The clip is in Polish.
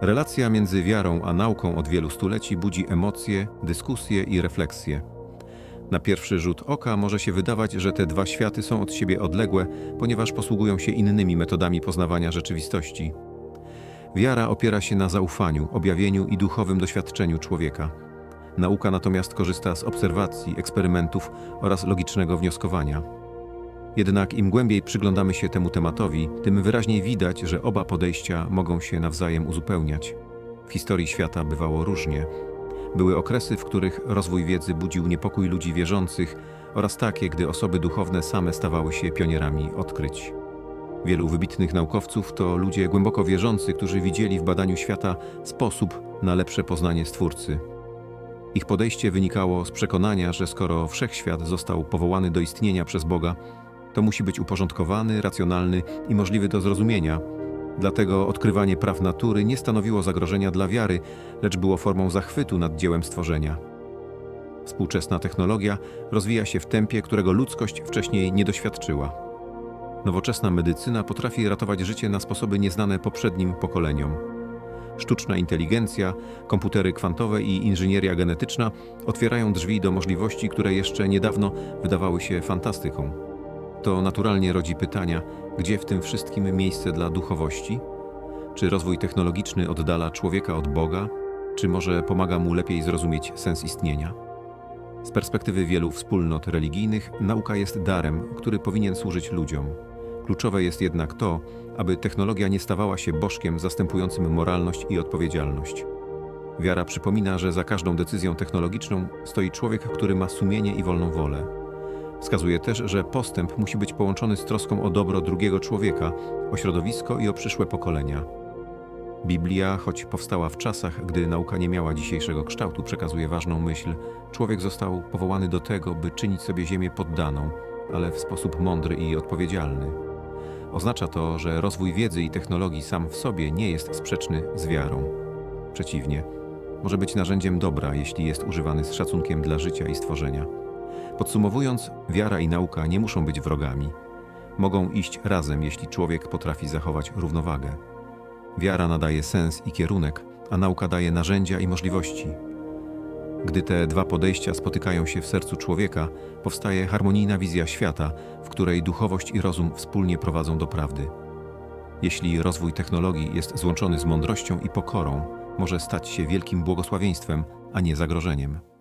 Relacja między wiarą a nauką od wielu stuleci budzi emocje, dyskusje i refleksje. Na pierwszy rzut oka może się wydawać, że te dwa światy są od siebie odległe, ponieważ posługują się innymi metodami poznawania rzeczywistości. Wiara opiera się na zaufaniu, objawieniu i duchowym doświadczeniu człowieka. Nauka natomiast korzysta z obserwacji, eksperymentów oraz logicznego wnioskowania. Jednak im głębiej przyglądamy się temu tematowi, tym wyraźniej widać, że oba podejścia mogą się nawzajem uzupełniać. W historii świata bywało różnie. Były okresy, w których rozwój wiedzy budził niepokój ludzi wierzących oraz takie, gdy osoby duchowne same stawały się pionierami odkryć. Wielu wybitnych naukowców to ludzie głęboko wierzący, którzy widzieli w badaniu świata sposób na lepsze poznanie Stwórcy. Ich podejście wynikało z przekonania, że skoro wszechświat został powołany do istnienia przez Boga, to musi być uporządkowany, racjonalny i możliwy do zrozumienia. Dlatego odkrywanie praw natury nie stanowiło zagrożenia dla wiary, lecz było formą zachwytu nad dziełem stworzenia. Współczesna technologia rozwija się w tempie, którego ludzkość wcześniej nie doświadczyła. Nowoczesna medycyna potrafi ratować życie na sposoby nieznane poprzednim pokoleniom. Sztuczna inteligencja, komputery kwantowe i inżynieria genetyczna otwierają drzwi do możliwości, które jeszcze niedawno wydawały się fantastyką. To naturalnie rodzi pytania, gdzie w tym wszystkim miejsce dla duchowości? Czy rozwój technologiczny oddala człowieka od Boga? Czy może pomaga mu lepiej zrozumieć sens istnienia? Z perspektywy wielu wspólnot religijnych, nauka jest darem, który powinien służyć ludziom. Kluczowe jest jednak to, aby technologia nie stawała się bożkiem zastępującym moralność i odpowiedzialność. Wiara przypomina, że za każdą decyzją technologiczną stoi człowiek, który ma sumienie i wolną wolę. Wskazuje też, że postęp musi być połączony z troską o dobro drugiego człowieka, o środowisko i o przyszłe pokolenia. Biblia, choć powstała w czasach, gdy nauka nie miała dzisiejszego kształtu, przekazuje ważną myśl. Człowiek został powołany do tego, by czynić sobie ziemię poddaną, ale w sposób mądry i odpowiedzialny. Oznacza to, że rozwój wiedzy i technologii sam w sobie nie jest sprzeczny z wiarą. Przeciwnie, może być narzędziem dobra, jeśli jest używany z szacunkiem dla życia i stworzenia. Podsumowując, wiara i nauka nie muszą być wrogami. Mogą iść razem, jeśli człowiek potrafi zachować równowagę. Wiara nadaje sens i kierunek, a nauka daje narzędzia i możliwości. Gdy te dwa podejścia spotykają się w sercu człowieka, powstaje harmonijna wizja świata, w której duchowość i rozum wspólnie prowadzą do prawdy. Jeśli rozwój technologii jest złączony z mądrością i pokorą, może stać się wielkim błogosławieństwem, a nie zagrożeniem.